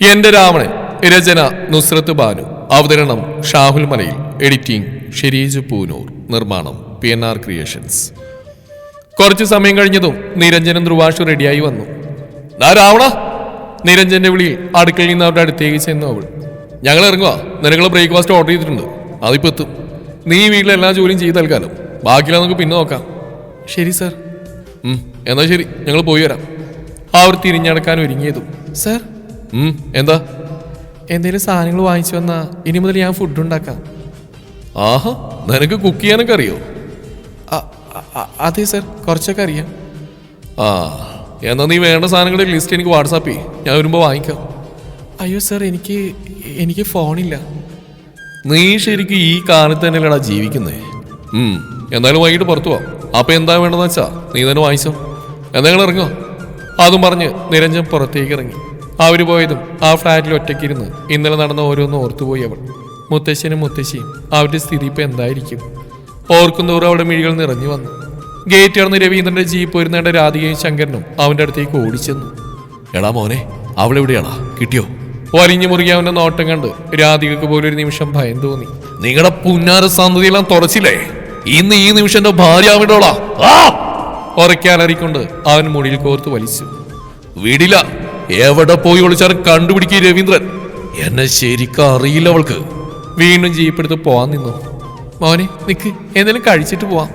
എന്റെ രാവണൻ രചന നുസ്രത്ത് ബാനു. അവതരണം ഷാഹുൽ മലയിൽ. എഡിറ്റിംഗ് ഷെരീജ് പൂനൂർ. നിർമ്മാണം പി എൻ ആർ ക്രിയേഷൻസ്. കുറച്ച് സമയം കഴിഞ്ഞതും നിരഞ്ജനും ധ്രുവാഷു റെഡിയായി വന്നു. ദാ രാവണ നിരഞ്ജന്റെ വിളിയിൽ അടുക്കളയിൽ നിന്ന് അവരുടെ അടുത്തേക്ക് ചെന്നു അവൾ. ഞങ്ങൾ ഇറങ്ങുക നിനക്കുള്ള ബ്രേക്ക്ഫാസ്റ്റ് ഓർഡർ ചെയ്തിട്ടുണ്ട്. അതിപ്പോ എത്തും. നീ വീട്ടിലെ എല്ലാ ജോലിയും ചെയ്ത് തൽക്കാലം. ബാക്കിയുള്ള നമുക്ക് പിന്നെ നോക്കാം. ശരി സാർ. എന്നാ ശരി. ഞങ്ങൾ പോയി വരാം. അവർ തിരിഞ്ഞടക്കാൻ ഒരുങ്ങിയതും. സാർ എന്താ? എന്തെങ്കിലും സാധനങ്ങൾ വാങ്ങിച്ചു വന്നാ ഇനി മുതൽ ഞാൻ ഫുഡ് ഉണ്ടാക്കാം. ആഹാ നിനക്ക് കുക്ക് ചെയ്യാനൊക്കെ അറിയോ? അതെ സർ കുറച്ചൊക്കെ അറിയാം. ആ എന്നാ നീ വേണ്ട സാധനങ്ങളുടെ ലിസ്റ്റ് എനിക്ക് വാട്സാപ്പ് ചെയ്യും. ഞാൻ വരുമ്പോൾ വാങ്ങിക്കാം. അയ്യോ സർ എനിക്ക് എനിക്ക് ഫോണില്ല നീ ശരിക്കും ഈ കാലത്ത് തന്നെയല്ലടാ ജീവിക്കുന്നേ. എന്തായാലും വൈകിട്ട് പുറത്തു പോവാം അപ്പൊ എന്താ വേണ്ടതെന്ന് വെച്ചാ നീ തന്നെ വാങ്ങിച്ചോ. എന്തെങ്കിലും ഇറങ്ങോ അതും പറഞ്ഞ് നിരഞ്ജൻ പുറത്തേക്ക് ഇറങ്ങി. അവർ പോയതും ആ ഫ്ലാറ്റിൽ ഒറ്റയ്ക്കിരുന്ന്. ഇന്നലെ നടന്ന ഓരോന്നും ഓർത്തുപോയി അവൾ. മുത്തശ്ശനും മുത്തശ്ശിയും അവരുടെ സ്ഥിതി ഇപ്പം എന്തായിരിക്കും? ഓർക്കുന്തോറും അവളുടെ മിഴികൾ നിറഞ്ഞു വന്നു. ഗേറ്റ് കടന്ന് രവീന്ദ്രന്റെ ജീപ്പ് വരുന്നേണ്ട രാധികയും ശങ്കരനും അവന്റെ അടുത്തേക്ക് ഓടിച്ചെന്നു. എടാ മോനെ അവളെവിടെയാണാ കിട്ടിയോ? വലിഞ്ഞു മുറുകി അവന്റെ നോട്ടം കണ്ട് രാധികക്ക് പോലും ഒരു നിമിഷം ഭയം തോന്നി. നിങ്ങളുടെ പുന്നാര സന്തതിയെല്ലാം തുറച്ചില്ലേ? ഇന്ന് ഈ നിമിഷം എന്റെ ഭാര്യ ആവേണ്ടോളാ ഉറക്കാലറിക്കൊണ്ട് അവൻ മുടിയിൽ കോർത്ത് വലിച്ചു. വിടില്ല. എവിടെ പോയി ഒളിച്ചാലും കണ്ടുപിടിക്കുക രവീന്ദ്രൻ. എന്നെ ശരിക്കും അറിയില്ല അവൾക്ക്. വീണ്ടും ജീപ്പെടുത്ത് പോവാൻ നിന്നു. മോനെ നിക്ക് എന്തെങ്കിലും കഴിച്ചിട്ട് പോവാം.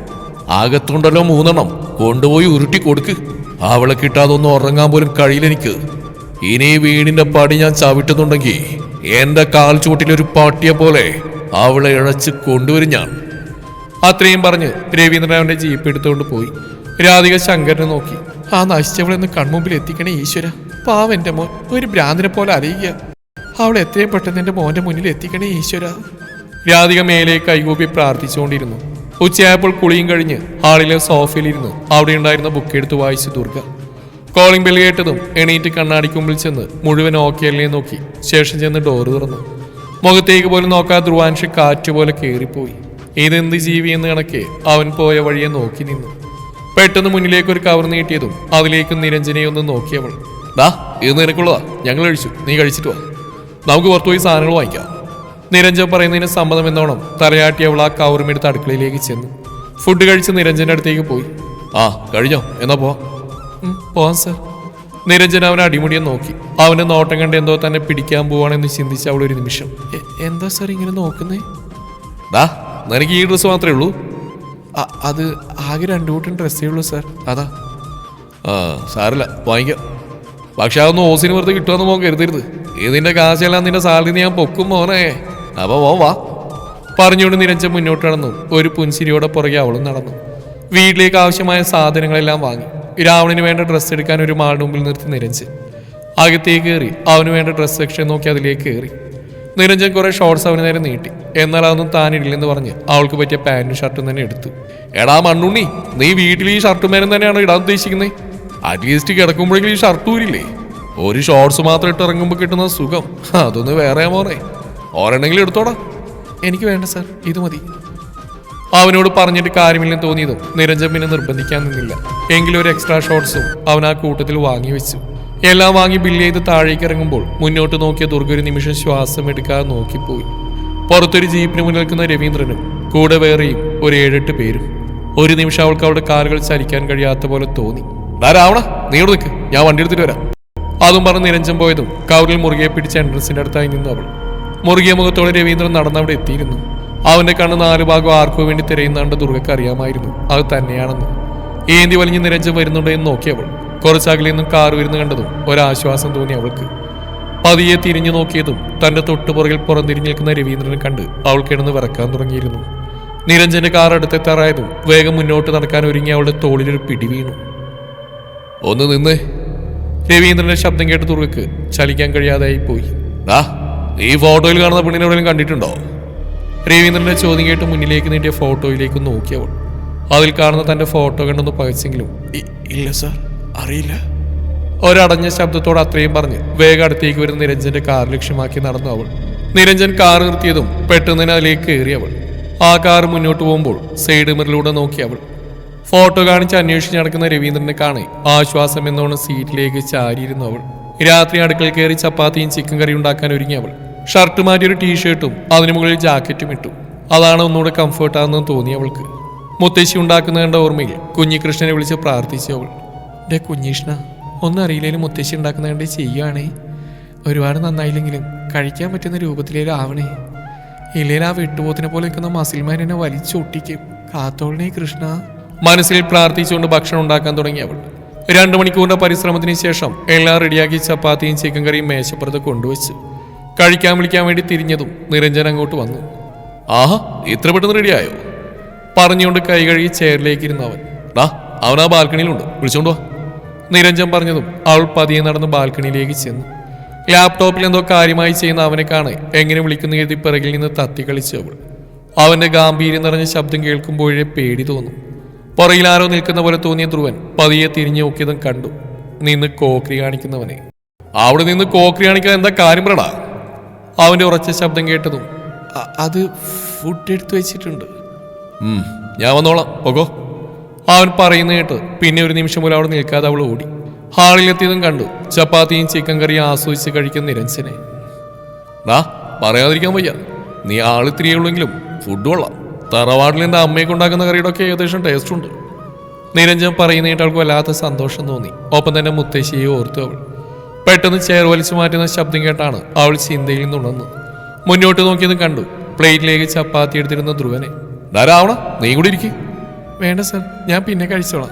അകത്തുണ്ടല്ലോ മൂന്നെണ്ണം. കൊണ്ടുപോയി ഉരുട്ടി കൊടുക്ക്. അവളെ കിട്ടാതെ ഒന്നും ഉറങ്ങാൻ പോലും കഴിയില്ല എനിക്ക്. ഇനി വീടിന്റെ പടി ഞാൻ ചവിട്ടുന്നുണ്ടെങ്കിൽ എന്റെ കാൽ ചൂട്ടിലൊരു പാട്ടിയെ പോലെ അവളെ ഇഴച്ച് കൊണ്ടുവരും ഞാൻ. അത്രയും പറഞ്ഞ് രവീന്ദ്രൻ അവന്റെ ജീപ്പ് എടുത്തുകൊണ്ട് പോയി. രാധിക ശങ്കരനെ നോക്കി. ആ നശിച്ചവളെ ഒന്ന് കൺമുമ്പിൽ എത്തിക്കണേ ഈശ്വര. പാവം എന്റെ മോൻ ഒരു ഭ്രാന്തിനെ പോലെ അറിയുക. അവൾ എത്രയും പെട്ടെന്ന് എന്റെ മോന്റെ മുന്നിൽ എത്തിക്കണേ ഈശ്വര. രാധിക മേലെ കൈകൂപ്പി പ്രാർത്ഥിച്ചുകൊണ്ടിരുന്നു. ഉച്ചയായപ്പോൾ കുളിയും കഴിഞ്ഞ് ഹാളിലെ സോഫയിലിരുന്ന്. അവിടെ ഉണ്ടായിരുന്ന ബുക്ക് എടുത്ത് വായിച്ചു ദുർഗ. കോളിംഗ് ബെൽ കേട്ടതും എണീറ്റ് കണ്ണാടിക്ക് മുമ്പിൽ ചെന്ന് മുഴുവൻ ഓക്കേലിനെ നോക്കി. ശേഷം ചെന്ന് ഡോറ് തുറന്നു. മുഖത്തേക്ക് പോലും നോക്കാതെ ധ്രുവാൻഷി കാറ്റുപോലെ കയറിപ്പോയി ഇതെന്ത് ജീവി എന്ന് കണക്കെ അവൻ പോയ വഴിയെ നോക്കി നിന്നു. പെട്ടെന്ന് മുന്നിലേക്ക് ഒരു കവർ നീട്ടിയതും അതിലേക്ക് നിരഞ്ജനെ ഒന്ന് നോക്കിയവൾ. ഡാ ഇത് നിനക്കുള്ളതാ. ഞങ്ങൾ കഴിച്ചു. നീ കഴിച്ചിട്ട് വാ. നമുക്ക് പുറത്തു പോയി സാധനങ്ങൾ വാങ്ങിക്കാം. നിരഞ്ജൻ പറയുന്നതിന് സമ്മതം എന്നോണം തലയാട്ടി അവൾ ആ കൗറുമെടുത്ത് അടുക്കളയിലേക്ക് ചെന്നു. ഫുഡ് കഴിച്ച് നിരഞ്ജന്റെ അടുത്തേക്ക് പോയി. ആ കഴിഞ്ഞോ? എന്നാ പോവാം. പോവാം സർ നിരഞ്ജൻ അവനെ അടിമുടിയെ നോക്കി. അവനെ നോട്ടം കണ്ട് എന്തോ തന്നെ പിടിക്കാൻ പോവാണെന്ന് ചിന്തിച്ച അവൾ ഒരു നിമിഷം. "എ- എന്താ സർ ഇങ്ങനെ നോക്കുന്നേ? ദാ നിനക്ക് ഈ ഡ്രസ്സ് മാത്രമേ ഉള്ളൂ? അത് ആകെ രണ്ടു കൂട്ടം ഡ്രസ്സേ ഉള്ളൂ സർ അതാ. സാറില്ല വാങ്ങിക്കാം. പക്ഷെ അതൊന്നും ഓസിന് വെറുതെ കിട്ടുമെന്ന് മോൻ കരുതരുത്. ഇതിന്റെ കാശെല്ലാം നിന്റെ സാലറി ഞാൻ പൊക്കും മോനെ. അപ്പൊ മോൻ വാ. പറഞ്ഞുകൊണ്ട് നിരഞ്ജൻ മുന്നോട്ട് നടന്നു. ഒരു പുൻസിരിയോടെ പുറകെ അവളും നടന്നു. വീട്ടിലേക്ക് ആവശ്യമായ സാധനങ്ങളെല്ലാം വാങ്ങി. രാവണിന് വേണ്ട ഡ്രസ്സ് എടുക്കാൻ ഒരു മാളിന് മുമ്പിൽ നിർത്തി നിരഞ്ജൻ. അകത്തേക്ക് കയറി. അവന് വേണ്ട ഡ്രസ്സ് സെക്ഷൻ നോക്കി അതിലേക്ക് കയറി. നിരഞ്ജൻ കുറെ ഷോർട്സ് അവന് നേരെ നീട്ടി. എന്നാൽ അതൊന്നും താനിടില്ലെന്ന് പറഞ്ഞ് അവൾക്ക് പറ്റിയ പാന്റും ഷർട്ടും തന്നെ എടുത്തു. എടാ മണ്ണുണ്ണി നീ വീട്ടിൽ ഈ ഷർട്ടും മേനും തന്നെയാണ് ഇടാൻ ഉദ്ദേശിക്കുന്നത് അറ്റ്ലീസ്റ്റ് കിടക്കുമ്പോഴെങ്കിലും ഈ ഷർട്ട് ഊരില്ലേ? ഒരു ഷോർട്സ് മാത്രം ഇട്ട് ഇറങ്ങുമ്പോൾ കിട്ടുന്ന സുഖം. അതൊന്ന് വേറെ മോനെ. ഓരെണ്ണെങ്കിലും എടുത്തോടാ. എനിക്ക് വേണ്ട സാർ ഇത് മതി. അവനോട് പറഞ്ഞിട്ട് കാര്യമില്ലെന്ന് തോന്നിയതും നിരഞ്ജൻ പിന്നെ നിർബന്ധിക്കാൻ നിന്നില്ല. എങ്കിലും ഒരു എക്സ്ട്രാ ഷോർട്സും അവൻ ആ കൂട്ടത്തിൽ വാങ്ങി വെച്ചു. എല്ലാം വാങ്ങി ബില്ല് ചെയ്ത് താഴേക്ക് ഇറങ്ങുമ്പോൾ മുന്നോട്ട് നോക്കിയ ദുർഗ ഒരു നിമിഷം ശ്വാസം എടുക്കാതെ നോക്കിപ്പോയി. പുറത്തൊരു ജീപ്പിന് മുന്നിൽ നിൽക്കുന്ന രവീന്ദ്രനും കൂടെ വേറെയും ഒരു ഏഴെട്ട് പേരും. ഒരു നിമിഷം അവൾക്ക് അവളുടെ കാലുകൾ ചലിക്കാൻ കഴിയാത്ത പോലെ തോന്നി. "ദാ രാവണ നീ ഇവിടെ നിൽക്ക് ഞാൻ വണ്ടി എടുത്തിട്ട് വരാം. അതും പറഞ്ഞ് നിരഞ്ജൻ പോയതും കൗരിൽ മുറുകെ പിടിച്ച എൻട്രൻസിന്റെ അടുത്തായി നിന്നു അവൾ. മുറുകിയ മുഖത്തോടെ രവീന്ദ്രൻ നടന്നവിടെ എത്തിയിരുന്നു. അവന്റെ കണ്ണ് നാലു ഭാഗം ആർക്കോ വേണ്ടി തിരയുന്നാണ്ട് ദുർഗക്ക് അറിയാമായിരുന്നു. അത് തന്നെയാണെന്ന്. ഏന്തി വലിഞ്ഞ് നിരഞ്ജൻ വരുന്നുണ്ടോ എന്ന് നോക്കി അവൾ. കുറച്ചകലിൽ നിന്നും കാർ വരുന്നു കണ്ടതും ഒരാശ്വാസം തോന്നി അവൾക്ക്. പതിയെ തിരിഞ്ഞു നോക്കിയതും തന്റെ തൊട്ടുപുറകിൽ പുറംതിരിഞ്ഞ് നിൽക്കുന്ന രവീന്ദ്രനെ കണ്ട് അവൾ കിടന്ന് വിറക്കാൻ തുടങ്ങിയിരുന്നു. നിരഞ്ജന്റെ കാർ അടുത്തെത്താറായതും വേഗം മുന്നോട്ട് നടക്കാൻ ഒരുങ്ങി അവളുടെ തോളിലൊരു പിടി വീണു. ഒന്ന് നിന്ന്. രവീന്ദ്രന്റെ ശബ്ദം കേട്ട് തുറക്ക് ചലിക്കാൻ കഴിയാതായി പോയി. ആ ഈ ഫോട്ടോയിൽ കാണുന്ന പെണ്ണിനെ എവിടെയും കണ്ടിട്ടുണ്ടോ? രവീന്ദ്രന്റെ ചോദ്യം കേട്ട് മുന്നിലേക്ക് നീട്ടിയ ഫോട്ടോയിലേക്ക് നോക്കിയവൾ അതിൽ കാണുന്ന തന്റെ ഫോട്ടോ കണ്ടൊന്ന് പകച്ചെങ്കിലും ഇല്ല സാർ അറിയില്ല. ഒരടഞ്ഞ ശബ്ദത്തോട് അത്രയും പറഞ്ഞ് വേഗം അടുത്തേക്ക് വരുന്ന നിരഞ്ജന്റെ കാർ ലക്ഷ്യമാക്കി നടന്നു അവൾ. നിരഞ്ജൻ കാർ നിർത്തിയതും പെട്ടെന്ന് അതിലേക്ക് കയറി അവൾ. ആ കാർ മുന്നോട്ട് പോകുമ്പോൾ സൈഡ് മിറിലൂടെ നോക്കി അവൾ. ഫോട്ടോ കാണിച്ച് അന്വേഷിച്ച് നടക്കുന്ന രവീന്ദ്രനെ കാണി. ആശ്വാസം എന്നോണം സീറ്റിലേക്ക് ചാരിയിരുന്നു അവൾ. രാത്രി അടുക്കളയിൽ കയറി ചപ്പാത്തിയും ചിക്കൻ കറി ഉണ്ടാക്കാൻ ഒരുങ്ങി അവൾ. ഷർട്ട് മാറ്റി ഒരു ടീഷർട്ടും അതിനു മുകളിൽ ജാക്കറ്റും ഇട്ടു. അതാണ് ഒന്നുകൂടെ കംഫർട്ട് ആണെന്ന് തോന്നി അവൾക്ക്. മുത്തശ്ശി ഉണ്ടാക്കുന്ന കണ്ട ഓർമ്മയിൽ കുഞ്ഞികൃഷ്ണനെ വിളിച്ച് പ്രാർത്ഥിച്ചു അവൾ. ഡേ കുഞ്ഞീഷ്ണ ഒന്നും മുത്തശ്ശി ഉണ്ടാക്കുന്ന കണ്ട് ചെയ്യുകയാണേ ഒരുപാട് നന്നായില്ലെങ്കിലും കഴിക്കാൻ പറ്റുന്ന രൂപത്തിലേലും ആവണേ. ഇല്ലേലും ആ വെട്ടുപോത്തിനെ പോലെ നിൽക്കുന്ന മസിൽമാൻ എന്നെ വലിച്ചൊട്ടിക്കും. കാത്തോളണേ കൃഷ്ണ. മനസ്സിൽ പ്രാർത്ഥിച്ചുകൊണ്ട് ഭക്ഷണം ഉണ്ടാക്കാൻ തുടങ്ങിയവൾ രണ്ടു മണിക്കൂറിന്റെ പരിശ്രമത്തിന് ശേഷം എല്ലാം റെഡിയാക്കി ചപ്പാത്തിയും ചിക്കൻ കറിയും മേശപ്പുറത്ത് കൊണ്ടുവച്ചു. കഴിക്കാൻ വിളിക്കാൻ വേണ്ടി തിരിഞ്ഞതും നിരഞ്ജൻ അങ്ങോട്ട് വന്നു. ആഹാ ഇത്ര പെട്ടെന്ന് റെഡിയായോ? പറഞ്ഞുകൊണ്ട് കൈ കഴുകി ചെയറിലേക്ക് ഇരുന്ന അവൻ. ഡാ അവൻ ആ ബാൽക്കണിയിലുണ്ട്. വിളിച്ചോണ്ട് വാ. നിരഞ്ജൻ പറഞ്ഞതും അവൾ പതിയെ നടന്ന് ബാൽക്കണിയിലേക്ക് ചെന്നു. ലാപ്ടോപ്പിൽ എന്തോ കാര്യമായി ചെയ്യുന്ന അവനെ കാണെ എങ്ങനെ വിളിക്കുന്ന എഴുതി പിറകിൽ നിന്ന് തത്തി കളിച്ചു അവൾ. അവന്റെ ഗാംഭീര്യം നിറഞ്ഞ ശബ്ദം കേൾക്കുമ്പോഴേ പേടി തോന്നും. പുറകിൽ ആരോ നിൽക്കുന്ന പോലെ തോന്നിയ ധ്രുവൻ പതിയെ തിരിഞ്ഞു നോക്കിയതും കണ്ടു. നിന്ന് കോക്രി കാണിക്കുന്നവനെ. അവിടെ നിന്ന് കോക്രി കാണിക്കാൻ എന്താ കാര്യം പറടാ? അവന്റെ ഉറച്ച ശബ്ദം കേട്ടതും അത് ഫുഡ് എടുത്തു വെച്ചിട്ടുണ്ട്. ഞാൻ വന്നോളാം. പോകോ. അവൻ പറയുന്ന കേട്ട് പിന്നെ ഒരു നിമിഷം പോലും അവിടെ നിൽക്കാതെ അവൾ ഓടി. ഹാളിലെത്തിയതും കണ്ടു. ചപ്പാത്തിയും ചിക്കൻ കറിയും ആസ്വദിച്ച് കഴിക്കുന്ന നിരഞ്ജനെ. ഡാ പറയാതിരിക്കാൻ വയ്യ. നീ ആളിത്തിരിയുള്ളെങ്കിലും ഫുഡ് കൊള്ളാം. തറവാട്ടിൽ എന്റെ അമ്മയൊക്കെ ഉണ്ടാക്കുന്ന കറിയുടെയൊക്കെ ഏകദേശം ടേസ്റ്റ് ഉണ്ട്. നിരഞ്ജൻ പറയുന്ന കേട്ട് അവൾക്ക് വല്ലാത്ത സന്തോഷം തോന്നി. ഒപ്പം തന്നെ മുത്തശ്ശിയെ ഓർത്തു അവൾ. പെട്ടെന്ന് ചെയർ വലിച്ചു മാറ്റുന്ന ശബ്ദം കേട്ടാണ് അവൾ ചിന്തയിൽ നിന്നുണർന്നത് മുന്നോട്ട് നോക്കിയതും കണ്ടു. പ്ലേറ്റിലേക്ക് ചപ്പാത്തി എടുത്തിരുന്ന ധ്രുവനെ. ധാരാവണ നീ കൂടി ഇരിക്കും. വേണ്ട സർ ഞാൻ പിന്നെ കഴിച്ചോളാം.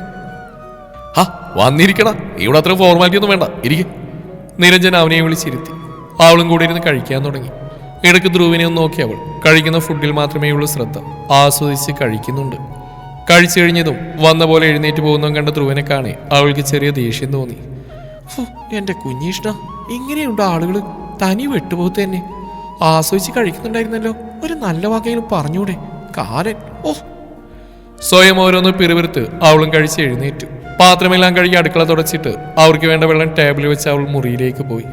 ഹാ വന്നിരിക്കടാ. ഇവിടെ അത്ര ഫോർമാലിറ്റി ഒന്നും വേണ്ട. ഇരിക്കും. നിരഞ്ജൻ അവനെ വിളിച്ചിരുത്തി. അവളും കൂടി ഇരുന്ന് കഴിക്കാൻ തുടങ്ങി. ഇടയ്ക്ക് ധ്രുവിനെ ഒന്ന് നോക്കി അവൾ. കഴിക്കുന്ന ഫുഡിൽ മാത്രമേ ഉള്ളൂ ശ്രദ്ധ. ആസ്വദിച്ച് കഴിക്കുന്നുണ്ട്. കഴിച്ചു കഴിഞ്ഞതും വന്ന പോലെ എഴുന്നേറ്റ് പോകുന്നതും കണ്ട ധ്രുവനെ കാണേ അവൾക്ക് ചെറിയ ദേഷ്യം തോന്നി. എന്റെ എന്റെ കുഞ്ഞീഷ്ണ ഇങ്ങനെയുണ്ട് ആളുകൾ തനി വിട്ടുപോകത്തെ തന്നെ. ആസ്വദിച്ച് കഴിക്കുന്നുണ്ടായിരുന്നല്ലോ. ഒരു നല്ല വാക്കെങ്കിലും പറഞ്ഞൂടെ. കാലൻ ഓ. സ്വയം ഓരോന്ന് പിറുപിറുത്ത് അവളും കഴിച്ച് എഴുന്നേറ്റു. പാത്രമെല്ലാം കഴുകി അടുക്കള തുടച്ചിട്ട് അവർക്ക് വേണ്ട വെള്ളം ടേബിളിൽ വെച്ച് അവൾ മുറിയിലേക്ക് പോയി.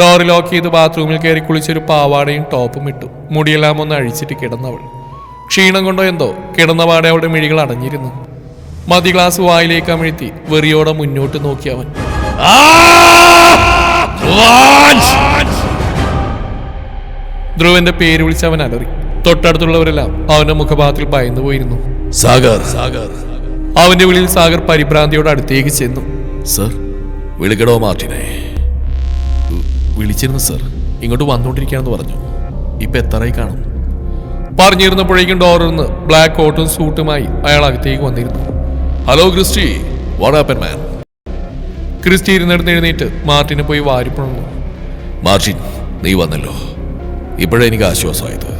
ഡോർ ലോക്ക് ചെയ്ത് ബാത്റൂമിൽ കയറി കുളിച്ചൊരു പാവാടയും ടോപ്പും ഇട്ടു. മുടിയെല്ലാം ഒന്ന് അഴിച്ചിട്ട് കിടന്നവൾ. ക്ഷീണം കൊണ്ടോ എന്തോ കിടന്ന പാടെ അവളുടെ മിഴികൾ അടഞ്ഞിരുന്നു. മതി ഗ്ലാസ് വായിലേക്ക് അമിഴ്ത്തി വെറിയോടെ മുന്നോട്ട് നോക്കി അവൻ. ധ്രുവന്റെ പേര് വിളിച്ച് അവൻ അലറി. തൊട്ടടുത്തുള്ളവരെല്ലാം അവന്റെ മുഖഭാഗത്തിൽ ഭയന്നു പോയിരുന്നു. സാഗർ. സാഗർ. അവന്റെ വിളിയിൽ സാഗർ പരിഭ്രാന്തിയോട് അടുത്തേക്ക് ചെന്നു. സർ വിളിക്കടോ മാർട്ടിനെ? വിളിച്ചിരുന്നു സർ. ഇങ്ങോട്ട് വന്നുകൊണ്ടിരിക്കുകയാണെന്ന് പറഞ്ഞു. ഇപ്പൊ എത്രയായി കാണും? പറഞ്ഞിരുന്നപ്പോഴേക്കും ഡോറിന്ന് ബ്ലാക്ക് കോട്ടും സൂട്ടുമായി അയാൾ അകത്തേക്ക് വന്നിരുന്നു. Hello Christy what happen man Christy ഇരുന്നിടത്ത് എഴുന്നേറ്റ് മാർട്ടിനെ പോയി വാരിപ്പണന്നു മാർട്ടിൻ നീ വന്നല്ലോ. ഇപ്പോഴേ എനിക്ക് ആശ്വാസമായത്.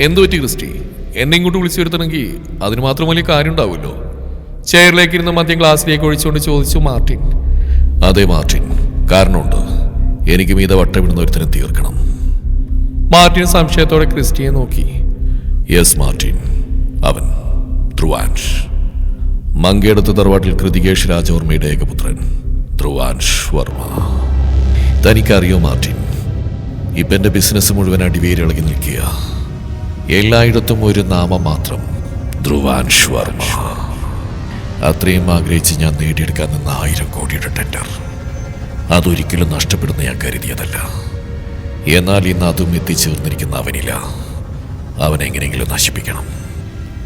എന്തു പറ്റി ക്രിസ്റ്റി എന്നെ ഇങ്ങോട്ട് വിളിച്ചു വരുത്തണമെങ്കിൽ അതിന് മാത്രം വലിയ കാര്യം ഉണ്ടാവുമല്ലോ. ചെയറിലേക്ക് ഇരുന്ന് മദ്യം ഗ്ലാസ്സിലേക്ക് ഒഴിച്ചുകൊണ്ട് ചോദിച്ചു മാർട്ടിൻ. അതെ മാർട്ടിൻ. കാരണമുണ്ട്. എനിക്ക് മീത വട്ടമിടുന്ന ഒരുത്തരം തീർക്കണം. മാർട്ടിൻ സംശയത്തോടെ ക്രിസ്റ്റിയെ നോക്കി. Yes Martin. അവൻ ധ്രുവാൻഷ്. മങ്കേടത്ത് തറവാട്ടിൽ കൃതികേഷ് രാജവർമ്മയുടെ ഏകപുത്രൻ ധ്രുവാൻഷ് വർമ്മ. തനിക്കറിയോ മാർട്ടിൻ? ഇപ്പം എന്റെ ബിസിനസ് മുഴുവൻ അടിവേരിളകി നിൽക്കുക. എല്ലായിടത്തും ഒരു നാമം മാത്രം ധ്രുവാൻഷ് വർമ്മ. അത്രയും ആഗ്രഹിച്ച് ഞാൻ നേടിയെടുക്കാൻ നിന്ന ആയിരം കോടിയുടെ ടെൻഡർ. അതൊരിക്കലും നഷ്ടപ്പെടുന്ന ഞാൻ കരുതിയതല്ല. എന്നാൽ ഇന്ന് അതും എത്തിച്ചേർന്നിരിക്കുന്ന അവനില്ല. അവനെങ്ങനെയെങ്കിലും നശിപ്പിക്കണം.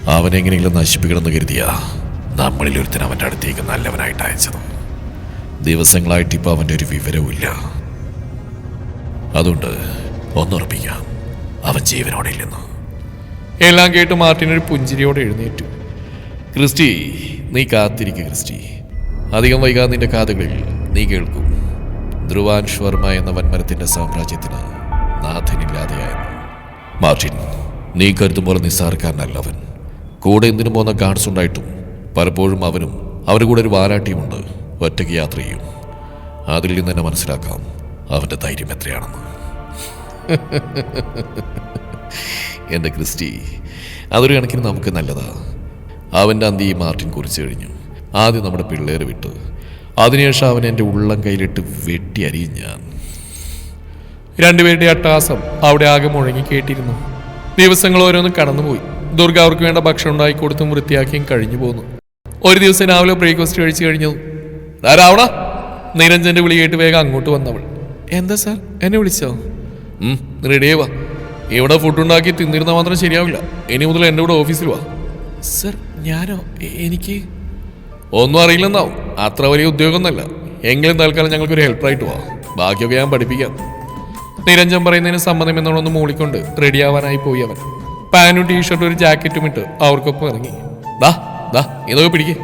അവനെങ്ങനെയെങ്കിലും നശിപ്പിക്കണം എന്ന് കരുതിയ നമ്മളിൽ ഒരുത്തൻ അവന്റെ അടുത്തേക്ക് നല്ലവനായിട്ട് അയച്ചത്. ദിവസങ്ങളായിട്ട് ഇപ്പോൾ അവന്റെ ഒരു വിവരവും ഇല്ല. അതുകൊണ്ട് ഒന്നുറപ്പിക്കാം. അവൻ ജീവനോടെ ഇല്ലെന്ന്. എല്ലാം കേട്ട് മാർട്ടിൻ ഒരു പുഞ്ചിരിയോടെ എഴുന്നേറ്റു. ക്രിസ്റ്റി നീ കാത്തിരിക്കുക ക്രിസ്റ്റി. അധികം വൈകാതെ നിന്റെ കാതുകളിൽ നീ കേൾക്കും. ധ്രുവാൻഷ് വർമ്മ എന്ന വന്മരത്തിന്റെ സാമ്രാജ്യത്തിന് നാഥനില്ലാതെയായിരുന്നു മാർട്ടിൻ നീ കരുതും പോലെ നിസ്സാരക്കാരനല്ല അവൻ. കൂടെ എന്തിനു പോകുന്ന ഗാർഡ്സ് ഉണ്ടായിട്ടും പലപ്പോഴും അവനും അവരുടെ കൂടെ ഒരു വാലാട്ടിയുമുണ്ട് ഒറ്റയ്ക്ക് യാത്ര ചെയ്യും. അതിൽ നിന്ന് തന്നെ മനസ്സിലാക്കാം അവന്റെ ധൈര്യം എത്രയാണെന്ന്. എന്റെ ക്രിസ്റ്റി അതൊരു കണക്കിന് നമുക്ക് നല്ലതാ. അവന്റെ അന്തി മാർട്ടിൻ കുറിച്ചു കഴിഞ്ഞു. ആദ്യം നമ്മുടെ പിള്ളേരെ വിട്ട്. അതിനുശേഷം അവൻ എന്റെ ഉള്ളം കയ്യിലിട്ട് വെട്ടി അരിയും ഞാൻ. രണ്ടുപേരുടെ അട്ടാസം അവിടെ ആകെ മുഴങ്ങി കേട്ടിരുന്നു. ദിവസങ്ങൾ ഓരോന്നും കടന്നുപോയി. ദുർഗ അവർക്ക് വേണ്ട ഭക്ഷണം ഉണ്ടാക്കി കൊടുത്തും വൃത്തിയാക്കിയും കഴിഞ്ഞു പോന്നു. ഒരു ദിവസം രാവിലെ ബ്രേക്ക്ഫാസ്റ്റ് കഴിച്ചു കഴിഞ്ഞു. ആരാവണ രാവണ. നിരഞ്ജന്റെ വിളി കേട്ട് വേഗം അങ്ങോട്ട് വന്നവൾ. എന്താ സാർ? എന്നെ വിളിച്ചോ? റെഡിയായി വാ. ഇവിടെ ഫുഡ് ഉണ്ടാക്കി തിന്നിരുന്നാൽ മാത്രം ശരിയാവില്ല. ഇനി മുതൽ എന്റെ കൂടെ ഓഫീസിൽ വാ. സർ ഞാനോ? എനിക്ക് ഒന്നും അറിയില്ലെന്നാവും. അത്ര വലിയ ഉദ്യോഗമൊന്നുമല്ല. എങ്കിലും തൽക്കാലം ഞങ്ങൾക്കൊരു ഹെൽപ്പായിട്ട് പോവാം. ബാക്കിയൊക്കെ ഞാൻ പഠിപ്പിക്കാം. നിരഞ്ജൻ പറയുന്നതിന് സമ്മതം എന്നോടൊന്ന് മൂളിക്കൊണ്ട് റെഡിയാവാനായി പോയി അവൻ. പാനും ടീഷർട്ടും ഒരു ജാക്കറ്റും ഇട്ട് അവർക്കൊപ്പം ഇറങ്ങി. ദാ ദാ ഇതൊക്കെ പിടിക്കേ.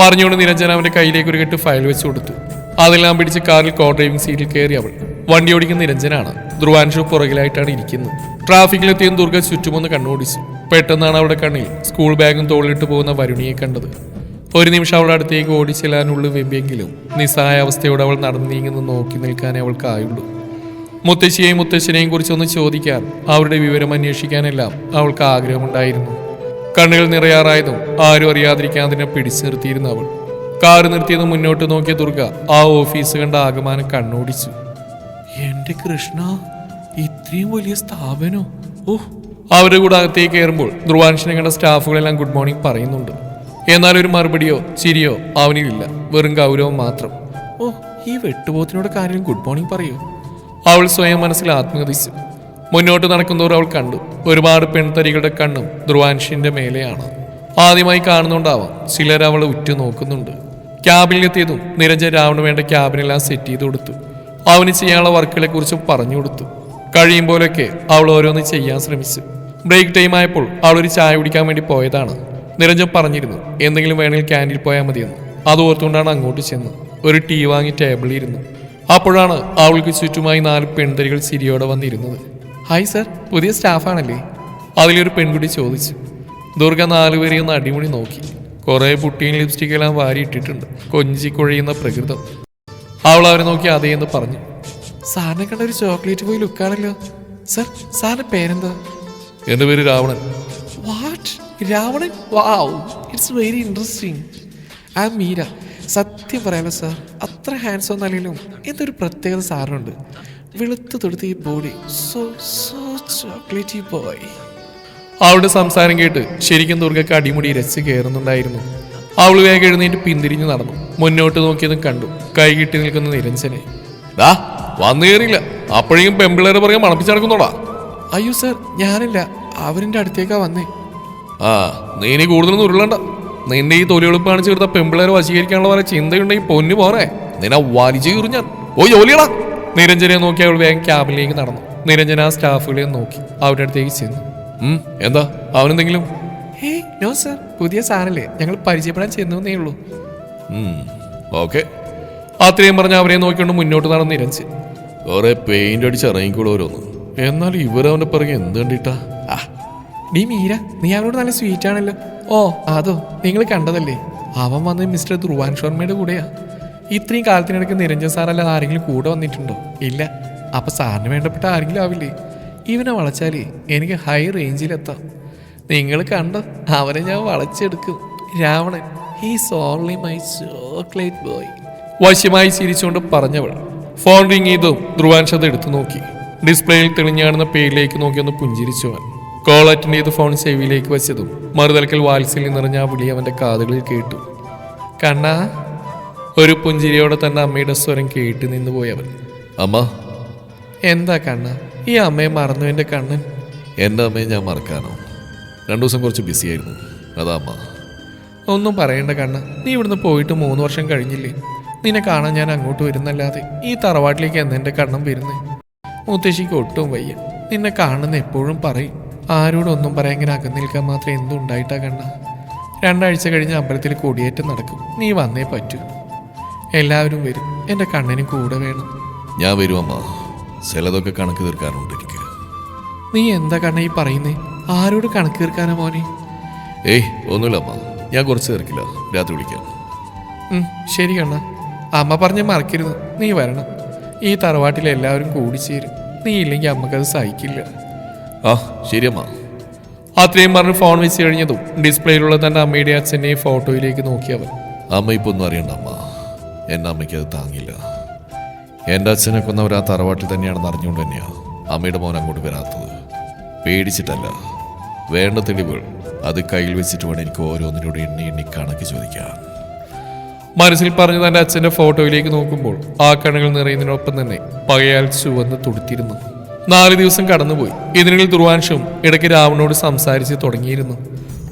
പറഞ്ഞുകൊണ്ട് നിരഞ്ജൻ അവന്റെ കയ്യിലേക്ക് ഒരു കെട്ട് ഫയൽ വെച്ച് കൊടുത്തു. അതെല്ലാം പിടിച്ച് കാറിൽ കോ ഡ്രൈവിംഗ് സീറ്റിൽ കയറി അവൾ. വണ്ടി ഓടിക്കുന്ന നിരഞ്ജനാണ്. ധ്രുവാൻഷു പുറകിലായിട്ടാണ് ഇരിക്കുന്നത്. ട്രാഫിക്കിലെത്തിയും ദുർഗ ചുറ്റുമൊന്ന് കണ്ണോടിച്ചു. പെട്ടെന്നാണ് അവിടെ കണ്ണിൽ സ്കൂൾ ബാഗും തോളിലിട്ട് പോകുന്ന വരുണിയെ കണ്ടത്. ഒരു നിമിഷം അവളുടെ അടുത്തേക്ക് ഓടിച്ചെല്ലാനുള്ള വെമ്പിയെങ്കിലും. നിസ്സഹായ അവസ്ഥയോടെ അവൾ നടന്നു നീങ്ങുന്ന നോക്കി നിൽക്കാനേ അവൾക്കായുള്ളൂ. മുത്തശ്ശിയെയും മുത്തശ്ശനെയും കുറിച്ചൊന്ന് ചോദിക്കാൻ അവരുടെ വിവരം അന്വേഷിക്കാനെല്ലാം അവൾക്ക് ആഗ്രഹമുണ്ടായിരുന്നു. കണ്ണുകൾ നിറയാറായതും ആരും അറിയാതിരിക്കാൻ തന്നെ പിടിച്ചു നിർത്തിയിരുന്നു അവൾ. കാറ് നിർത്തിയത് മുന്നോട്ട് നോക്കിയ ദുർഗ ആ ഓഫീസ് കണ്ട ആകമാനം കണ്ണോടിച്ചു. എന്റെ കൃഷ്ണ ഇത്രയും വലിയ സ്ഥാപനോ? ഓ അവരുടെ കൂടെ അകത്തേക്ക് കയറുമ്പോൾ ധ്രുവാൻഷിനെ കണ്ട സ്റ്റാഫുകളെല്ലാം ഗുഡ് മോർണിംഗ് പറയുന്നുണ്ട്. എന്നാൽ ഒരു മറുപടിയോ ചിരിയോ അവനിലില്ല. വെറും ഗൗരവം മാത്രം. ഓ ഈ വെട്ടുപോത്തിനോട് കാര്യം ഗുഡ് മോർണിംഗ് പറയൂ. അവൾ സ്വയം മനസ്സിൽ ആത്മകഥിച്ചു മുന്നോട്ട് നടക്കുന്നവർ അവൾ കണ്ടു. ഒരുപാട് പെൺതരികളുടെ കണ്ണും ധ്രുവാൻഷിന്റെ മേലെയാണ്. ആദ്യമായി കാണുന്നുണ്ടാവാം ചിലർ അവൾ ഉറ്റു നോക്കുന്നുണ്ട്. ക്യാബിനിലെത്തിയതും നിരഞ്ജൻ രാവണ് വേണ്ട ക്യാബിനെല്ലാം സെറ്റ് ചെയ്ത് കൊടുത്തു. അവന് ചെയ്യാനുള്ള വർക്കുകളെ കുറിച്ച് പറഞ്ഞു കൊടുത്തു. കഴിയും പോലെയൊക്കെ അവൾ ഓരോന്ന് ചെയ്യാൻ ശ്രമിച്ചു. ബ്രേക്ക് ടൈം ആയപ്പോൾ അവൾ ഒരു ചായ കുടിക്കാൻ വേണ്ടി പോയതാണ്. നിരഞ്ജൻ പറഞ്ഞിരുന്നു എന്തെങ്കിലും വേണമെങ്കിൽ ക്യാന്റീൻ പോയാൽ മതിയെന്ന്. അത് ഓർത്തുകൊണ്ടാണ് അങ്ങോട്ട് ചെന്ന് ഒരു ടീ വാങ്ങി ടേബിളിൽ ഇരുന്നു. അപ്പോഴാണ് അവൾക്ക് ചുറ്റുമായി നാല് പെൺതരികൾ സിരിയോടെ വന്നിരുന്നത്. ഹായ് സർ പുതിയ സ്റ്റാഫാണല്ലേ അതിലൊരു പെൺകുട്ടി ചോദിച്ചു. ദുർഗ നാലുപേരെയും ഒന്ന് അടിമുടി നോക്കി. കുറെ പുട്ടിയും ലിപ്സ്റ്റിക് എല്ലാം വാരി ഇട്ടിട്ടുണ്ട്. കൊഞ്ചി കുഴയുന്ന പ്രകൃതം. അവൾ അവരെ നോക്കി അതേ എന്ന് പറഞ്ഞു. സാറിനെ കണ്ട ഒരു ചോക്ലേറ്റ് പോയി ലുക്കാണല്ലോ. സർ സാറിന്റെ പേരെന്താ? എന്റെ പേര് Ravanan. Ravanan wow it's very interesting ആ മീര സത്യം പറയാലോ സാർ അത്ര ഹാൻഡ്സ് ഒന്നും അല്ലെങ്കിലും എന്തൊരു പ്രത്യേകത സാറിനുണ്ട് വെളുത്ത് തൊടുത്ത ഈ body so so chocolaty boy അവളുടെ സംസാരം കേട്ട് ശരിക്കും ദുർഗക്ക് അടിമുടി രസ് കയറുന്നുണ്ടായിരുന്നു അവൾ വേഗം എഴുന്നേറ്റ് പിന്തിരിഞ്ഞു നടന്നു. മുന്നോട്ട് നോക്കിയതും കണ്ടു. കൈ കിട്ടി നിൽക്കുന്ന നിരഞ്ജനെ. ദാ വന്നു കയറിയില്ല അപ്പോഴേക്കും പെമ്പിളേറെ പറയാൻ മണപ്പിച്ചടക്കുന്നോടാ അയ്യോ സാർ ഞാനില്ല. അവരിന്റെ അടുത്തേക്കാ വന്നേ. ആ നീ ഇനി കൂടുതലൊന്നും ഉരുളണ്ട. നിന്റെ ഈ തൊലിയെളുപ്പ് കാണിച്ചു കൊടുത്ത പെമ്പിളേരെ വശീകരിക്കാനുള്ള വരെ ചിന്തയുണ്ടെങ്കിൽ പൊന്നു പോരെ. നിന്നെ വലിച്ചു കീറിഞ്ഞാൽ ഓ ജോലിയടാ. നിരഞ്ജനെ നോക്കി അവൾ വേഗം ക്യാബിലേക്ക് നടന്നു. നിരഞ്ജന ആ സ്റ്റാഫുകളെ നോക്കി. അവരുടെ അടുത്തേക്ക് ചെന്നു. എന്താ? അവനെന്തെങ്കിലും? Hey no sir. പുതിയ സാറല്ലേ. ഞങ്ങൾ പരിചയപ്പെടാൻ ചെന്നേ ഉള്ളൂ. ഓക്കെ. അത്രയും പറഞ്ഞ് അവരെ നോക്കിക്കൊണ്ട് മുന്നോട്ട് നടന്ന് നിരഞ്ജൻ. കുറെ പെയിന്റ് അടിച്ച് ഇറങ്ങിക്കൂടെ ഓരോന്ന്. എന്നാൽ ഇവരവന്റെ പിറകെ എന്ത് കണ്ടിട്ടാ? നീ മീര നീ അവരോട് നല്ല സ്വീറ്റ് ആണല്ലോ. ഓ അതോ നിങ്ങൾ കണ്ടതല്ലേ? അവൻ വന്ന് മിസ്റ്റർ ധ്രുവാൻ ശർമ്മയുടെ കൂടെയാ. ഇത്രയും കാലത്തിനിടയ്ക്ക് നിരഞ്ജൻ സാറല്ലാതെ ആരെങ്കിലും കൂടെ വന്നിട്ടുണ്ടോ? ഇല്ല. അപ്പൊ സാറിന് വേണ്ടപ്പെട്ട ആരെങ്കിലും ആവില്ലേ? ഇവനെ വളച്ചാലേ എനിക്ക് ഹൈ റേഞ്ചിലെത്താം നിങ്ങൾ കണ്ടോ അവനെ ഞാൻ വളച്ചെടുക്കും. Ravanan he's only my chocolate boy വശ്യമായി ചിരിച്ചുകൊണ്ട് പറഞ്ഞവൾ ഫോൺ റിങ് ചെയ്തും ധ്രുവാൻഷത് എടുത്തു നോക്കി. ഡിസ്പ്ലേയിൽ തെളിഞ്ഞാടുന്ന പേരിലേക്ക് നോക്കി ഒന്ന് പുഞ്ചിരിച്ചു അവൻ. കോൾ അറ്റൻഡ് ചെയ്ത് ഫോൺ ചെവിയിലേക്ക് വെച്ചതും മറുതലക്കൽ വാത്സല്യം നിറഞ്ഞ ആ വിളി അവന്റെ കാതുകളിൽ കേട്ടു. കണ്ണാ ഒരു പുഞ്ചിരിയോടെ തന്നെ അമ്മയുടെ സ്വരം കേട്ട് നിന്ന് പോയവൻ. അമ്മ. എന്താ കണ്ണ ഈ അമ്മയെ മറന്നു എന്റെ കണ്ണൻ? എന്റെ അമ്മയെ ഞാൻ മറക്കാനോ? രണ്ടു ദിവസം കുറച്ച് ബിസി ആയിരുന്നു. അതാ അമ്മ. ഒന്നും പറയണ്ട കണ്ണ നീ ഇവിടുന്ന് പോയിട്ട് മൂന്ന് വർഷം കഴിഞ്ഞില്ലേ? നിന്നെ കാണാൻ ഞാൻ അങ്ങോട്ട് വരുന്നല്ലാതെ ഈ തറവാട്ടിലേക്ക് എന്ന് എന്റെ കണ്ണം വരുന്നേ? മുത്തശ്ശിക്ക് ഒട്ടും വയ്യ. നിന്നെ കാണുന്ന എപ്പോഴും പറയും ആരോടും ഒന്നും പറയാൻ ഇങ്ങനെ അകന്നു നിൽക്കാൻ മാത്രം എന്തും ഉണ്ടായിട്ടാ കണ്ണ. രണ്ടാഴ്ച കഴിഞ്ഞ് അമ്പലത്തിൽ കൊടിയേറ്റം നടക്കും. നീ വന്നേ പറ്റൂ. എല്ലാവരും വരും. എന്റെ കണ്ണനും കൂടെ വേണം. ഞാൻ വരും അമ്മ. ചിലതൊക്കെ കണക്ക് തീർക്കാറുണ്ട് എനിക്ക്. നീ എന്താ കണ്ണ ഈ പറയുന്നേ? ആരോട് കണക്ക് തീർക്കാനാ മോനെ? ഏയ് ഒന്നുമില്ല അമ്മ. ഞാൻ കുറച്ച് തീർക്കില്ല രാത്രി വിളിക്കാം. ശരി കണ്ണ. അമ്മ പറഞ്ഞ് മറക്കരുത്. നീ വരണം. ഈ തറവാട്ടിൽ എല്ലാവരും കൂടി ചേരും. നീ ഇല്ലെങ്കിൽ അമ്മക്കത് സഹിക്കില്ല. ആ ശരിയമ്മ അത്രയും പറഞ്ഞ് ഫോൺ വെച്ച് കഴിഞ്ഞതും ഡിസ്പ്ലേയിലുള്ള തന്റെ അമ്മയുടെ അച്ഛനെ ഫോട്ടോയിലേക്ക് നോക്കിയവൻ അമ്മ ഇപ്പൊ ഒന്നും അറിയണ്ട അമ്മ. എന്റെ അമ്മയ്ക്ക് അത് താങ്ങില്ല. എന്റെ അച്ഛനെ കൊന്നവർ ആ തറവാട്ടിൽ തന്നെയാണെന്ന് അറിഞ്ഞുകൊണ്ട് തന്നെയാ അമ്മയുടെ മോൻ അങ്ങോട്ട് വരാത്തത്. പേടിച്ചിട്ടല്ല. വേണ്ട തെളിവുകൾ അത് കയ്യിൽ വെച്ചിട്ട് വേണം എനിക്ക് ഓരോന്നിനോട് എണ്ണി എണ്ണി കണക്ക് ചോദിക്കാം മനസ്സിൽ പറഞ്ഞ തന്റെ അച്ഛന്റെ ഫോട്ടോയിലേക്ക് നോക്കുമ്പോൾ ആ കണ്ണുകൾ നിറയുന്നതിനൊപ്പം തന്നെ പകയാൽ ചുവന്ന് തുടുത്തിരുന്നു. നാല് ദിവസം കടന്നുപോയി. ഇതിനിടയിൽ ദുർവാൻഷും ഇടയ്ക്ക് രാവണോട് സംസാരിച്ച് തുടങ്ങിയിരുന്നു.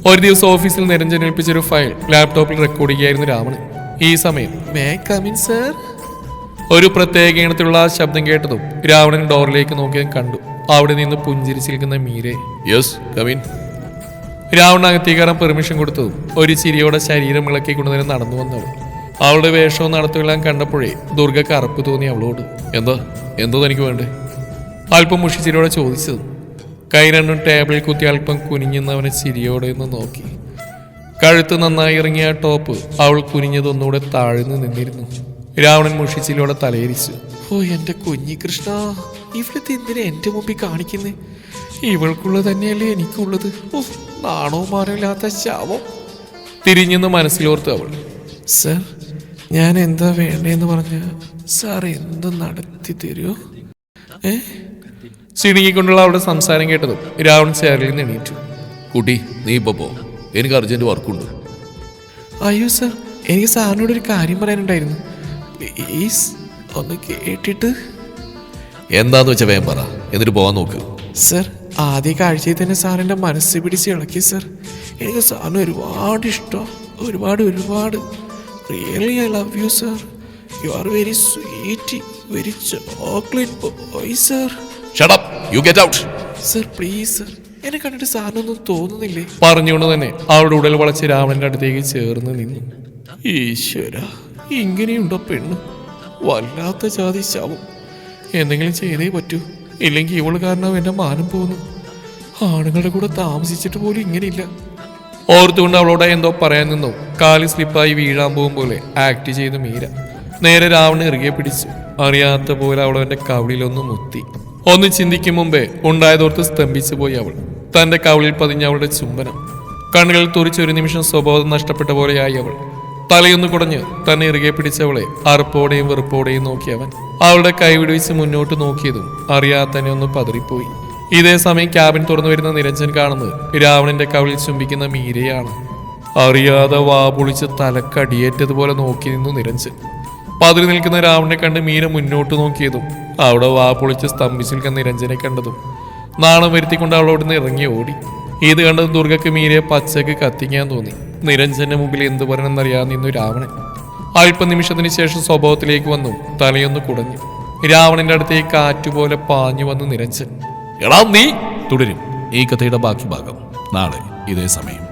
ഒരു ദിവസം ഓഫീസിൽ നിരഞ്ജനേൽപ്പിച്ചൊരു ഫയൽ ലാപ്ടോപ്പിൽ റെക്കോർഡ് ചെയ്യായിരുന്നു രാവണൻ. ഈ സമയം മേ കമിൻ സർ ഒരു പ്രത്യേക ഇനത്തിലുള്ള ആ ശബ്ദം കേട്ടതും രാവണൻ ഡോറിലേക്ക് നോക്കിയതും കണ്ടു. അവിടെ നിന്ന് പുഞ്ചിരിച്ചിരിക്കുന്ന മീരെ. യെസ് കവിൻ രാവണൻ അകത്തീകാരം പെർമിഷൻ കൊടുത്തതും ഒരു ചിരിയോടെ ശരീരം ഇളക്കി കൊണ്ടുതന്നെ നടന്നു വന്നവൾ. അവളുടെ വേഷവും നടത്തുകയെല്ലാം കണ്ടപ്പോഴേ ദുർഗക്ക് അറപ്പ് തോന്നി അവളോട്. എന്താ? എന്തോ തനിക്ക് വേണ്ടേ? അല്പം മുഷിച്ചിരിയോടെ ചോദിച്ചത്. കൈ രണ്ടും ടേബിളിൽ കുത്തി അല്പം കുനിഞ്ഞുന്നവനെ ചിരിയോടെ ഒന്ന് നോക്കി. കഴുത്ത് നന്നായി ഇറങ്ങിയ ടോപ്പ് അവൾ കുനിഞ്ഞതൊന്നുകൂടെ താഴ്ന്നു നിന്നിരുന്നു. രാവണൻ മുഷിച്ചിലൂടെ തലയിരിച്ചു. ഓ എന്റെ കുഞ്ഞി കൃഷ്ണ ഇവിടുത്തെ എന്തിനാ എന്റെ മുമ്പിൽ കാണിക്കുന്നേ? ഇവൾക്കുള്ളത് തന്നെയല്ലേ എനിക്കുള്ളത്. ഓ നാണോ മാറില്ലാത്ത ശാവം. തിരിഞ്ഞെന്ന് മനസ്സിലോർത്ത് അവൾ. സർ ഞാൻ എന്താ വേണ്ടെന്ന് പറഞ്ഞ? സാർ എന്ത് നടത്തി തരുമോ ഏ? ചിണുങ്ങിക്കൊണ്ടുള്ള അവളുടെ സംസാരം കേട്ടതും രാവൺ ചേറിൽ നിന്ന് എണീറ്റു. കുട്ടി നീ ഇപ്പൊ പോ. എനിക്ക് അർജന്റ് വർക്കുണ്ട് അയ്യോ സർ എനിക്ക് സാറിനോട് ഒരു കാര്യം പറയാനുണ്ടായിരുന്നു. പ്ലീസ് ഒന്ന് കേട്ടിട്ട്. എന്താന്ന് വെച്ചാൽ വേഗം പറ. എന്നിട്ട് പോവാൻ നോക്ക്. സർ ആദ്യ കാഴ്ചയിൽ തന്നെ സാറിന്റെ മനസ്സ് പിടിച്ച് ഇളക്കി സർ എനിക്ക് സാറിന് ഒരുപാട് ഇഷ്ടം. ഒരുപാട് ഒരുപാട്. Really I love you sir you are very sweet very chocolate boy sir shut up you get out sir please sir എന്നെ കണ്ടിട്ട് സാറിനൊന്നും തോന്നുന്നില്ലേ? പറഞ്ഞുകൊണ്ട് തന്നെ അവളുടെ ഉടൽ വളച്ച് രാവണന്റെ അടുത്തേക്ക് ചേർന്ന് നിന്നു. ഈശ്വര ഇങ്ങനെയുണ്ടോ പെണ്ണ്? വല്ലാത്ത ജാതി ശവം. എന്തെങ്കിലും ചെയ്തേ പറ്റൂ. ഇല്ലെങ്കിൽ ഇവൾ കാരണം എന്റെ മാനം പോകുന്നു. ആണുങ്ങളുടെ കൂടെ താമസിച്ചിട്ട് പോലും ഇങ്ങനെയില്ല. ഓർത്തുകൊണ്ട് അവളോട് എന്തോ പറയാൻ നിന്നു. കാലി സ്ലിപ്പായി വീഴാൻ പോകും പോലെ ആക്ട് ചെയ്ത് മീര. നേരെ രാവണ ഇറുകെ പിടിച്ചു. അറിയാത്ത പോലെ അവളവന്റെ കവിളിലൊന്ന് മുത്തി. ഒന്ന് ചിന്തിക്കും മുമ്പേ ഉണ്ടായതോർത്ത് സ്തംഭിച്ചു പോയി അവൾ. തന്റെ കവളിൽ പതിഞ്ഞ അവളുടെ ചുംബനം. കണ്ണുകളിൽ തുറിച്ചൊരു നിമിഷം സ്വബോധം നഷ്ടപ്പെട്ട പോലെയായി അവൾ. തലയൊന്ന് കുടഞ്ഞ് തന്നെ ഇറുകെ പിടിച്ചവളെ അറുപ്പോടെയും വെറുപ്പോടെയും നോക്കി അവൻ. അവളുടെ കൈവിടുവിച്ച് മുന്നോട്ട് നോക്കിയതും അറിയാതെ തന്നെ ഒന്ന് പതറിപ്പോയി. ഇതേ സമയം ക്യാബിൻ തുറന്നു വരുന്ന നിരഞ്ജൻ കാണുന്നത് രാവണന്റെ കവിളിൽ ചുംബിക്കുന്ന മീരയാണ്. അറിയാതെ വാ പൊളിച്ച് തലക്കടിയേറ്റതുപോലെ നോക്കി നിന്നു നിരഞ്ജൻ. പതിരി നിൽക്കുന്ന രാവണനെ കണ്ട് മീര മുന്നോട്ട് നോക്കിയതും അവിടെ വാ പൊളിച്ച് സ്തംഭിച്ചു നിൽക്കുന്ന നിരഞ്ജനെ കണ്ടതും നാണം വരുത്തിക്കൊണ്ട് അവളോട് നിന്ന് ഇറങ്ങി ഓടി. ഇത് കണ്ടത് ദുർഗക്ക് മീരയെ പച്ചക്ക് കത്തിക്കാൻ തോന്നി. നിരഞ്ജന്റെ മുമ്പിൽ എന്ത് പറയണമെന്നറിയാതെ നിന്നു രാവണൻ. അല്പനിമിഷത്തിന് ശേഷം സ്വഭാവത്തിലേക്ക് വന്നു. തലയൊന്ന് കുടഞ്ഞു. രാവണന്റെ അടുത്തേക്ക് കാറ്റുപോലെ പാഞ്ഞു വന്നു നിരഞ്ജൻ. എടാ നീ തുടരും. ഈ കഥയുടെ ബാക്കി ഭാഗം നാളെ ഇതേ സമയം.